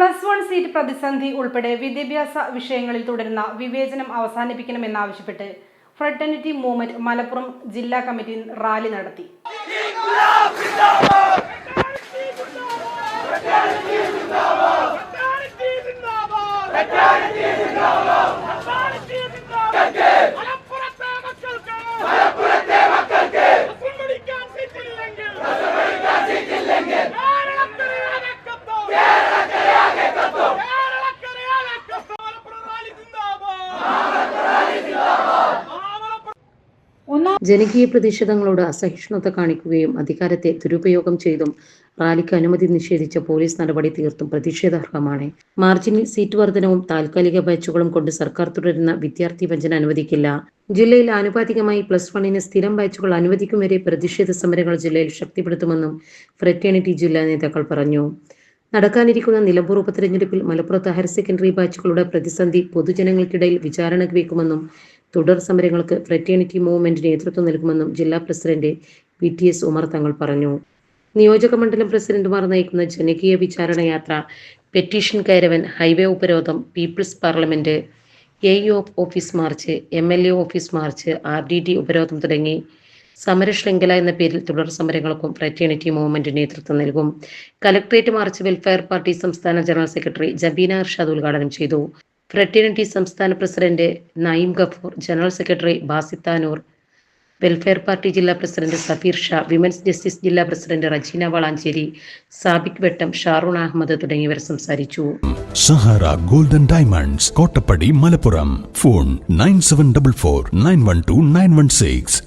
Plus one seat പ്രതിസന്ധി ഉൾപ്പെടെ വിദ്യാഭ്യാസ വിഷയങ്ങളിൽ തുടരുന്ന വിവേചനം അവസാനിപ്പിക്കണമെന്നാവശ്യപ്പെട്ട് ഫ്രട്ടേണിറ്റി മൂവ്മെന്റ് മലപ്പുറം ജില്ലാ കമ്മിറ്റി റാലി നടത്തി. ജനകീയ പ്രതിഷേധങ്ങളോട് അസഹിഷ്ണുത കാണിക്കുകയും അധികാരത്തെ ദുരുപയോഗം ചെയ്തും റാലിക്ക് അനുമതി നിഷേധിച്ച പോലീസ് നടപടി തീർത്തും പ്രതിഷേധാർഹമാണ്. മാർജിനിൽ സീറ്റ് വർധനവും താൽക്കാലിക ബാച്ചുകളും കൊണ്ട് സർക്കാർ തുടരുന്ന വിദ്യാർത്ഥി വഞ്ചന അനുവദിക്കില്ല. ജില്ലയിൽ ആനുപാതികമായി പ്ലസ് വണ്ണിന് സ്ഥിരം ബാച്ചുകൾ അനുവദിക്കും വരെ പ്രതിഷേധ സമരങ്ങൾ ജില്ലയിൽ ശക്തിപ്പെടുത്തുമെന്നും ഫ്രറ്റേണിറ്റി ജില്ലാ നേതാക്കൾ പറഞ്ഞു. നടക്കാനിരിക്കുന്ന നിലമ്പൂർ ഉപതെരഞ്ഞെടുപ്പിൽ മലപ്പുറത്ത് ഹയർ സെക്കൻഡറി ബാച്ചുകളുടെ പ്രതിസന്ധി പൊതുജനങ്ങൾക്കിടയിൽ വിചാരണയ്ക്ക് വെക്കുമെന്നും തുടർ സമരങ്ങൾക്ക് ഫ്രറ്റേണിറ്റി മൂവ്മെന്റ് നേതൃത്വം നൽകുമെന്നും ജില്ലാ president V T S Umar Thangal പറഞ്ഞു. നിയോജക മണ്ഡലം പ്രസിഡന്റുമാർ നയിക്കുന്ന ജനകീയ വിചാരണ യാത്ര പെറ്റീഷൻ കയറവൻ ഹൈവേ ഉപരോധം people's parliament A office march M L A office march R D D ഉപരോധം തുടങ്ങി. സമരശൃംഖല എന്ന പേരിൽ തുടർ സമരങ്ങൾക്കും ഫ്രറ്റേണിറ്റി മൂവ്മെന്റ് നേതൃത്വം നൽകും. കലക്ട്രേറ്റ് മാർച്ച് വെൽഫെയർ പാർട്ടി സംസ്ഥാന ജനറൽ സെക്രട്ടറി ജബീന അർഷാദ് ഉദ്ഘാടനം ചെയ്തു. ഫ്രറ്റേണിറ്റി സംസ്ഥാന president Naeem Gafoor general secretary Basith Tanur welfare party ജില്ലാ president Safeer Shah women's justice ജില്ലാ പ്രസിഡന്റ് റജീന വളാഞ്ചേരി സാബിക് വെട്ടം ഷാറൂൺ അഹമ്മദ് തുടങ്ങിയവർ സംസാരിച്ചു. Sahara golden diamonds Kottappadi Malappuram. Phone nine seven double four nine one two nine one six.